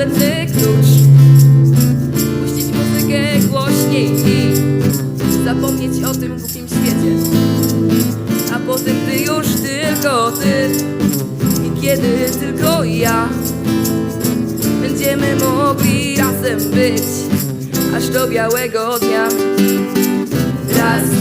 zbędny klucz Puścić muzykę głośniej i Zapomnieć o tym głupim świecie. A potem ty już tylko ty I kiedy tylko ja Będziemy mogli razem być Aż do białego dnia. Raz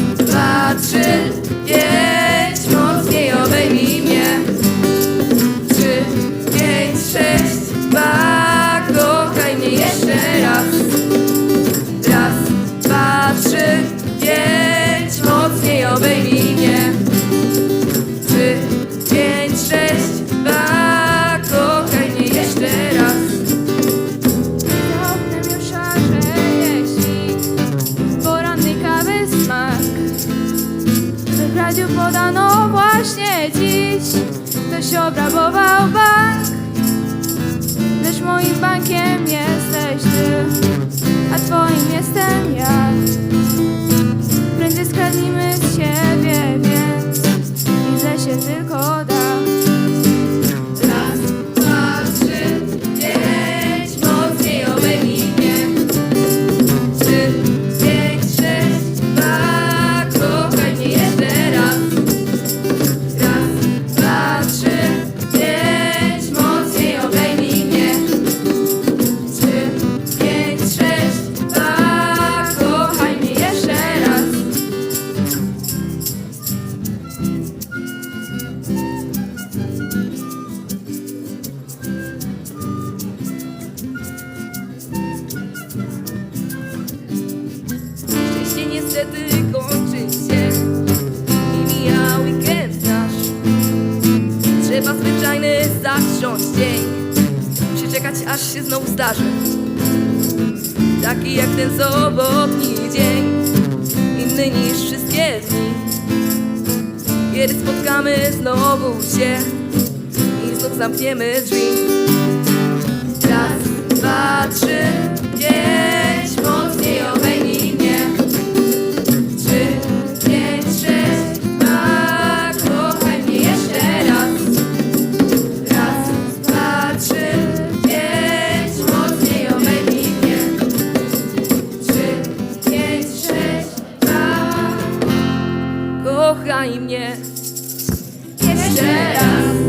podano właśnie dziś. Ktoś obrabował Niestety kończy się i mija weekend nasz. Trzeba zwyczajny zacząć dzień, przeczekać aż się znowu zdarzy. Taki jak ten sobotni dzień, inny niż wszystkie dni. Kiedy spotkamy znowu się i znów zamkniemy drzwi. kochaj mnie jeszcze raz.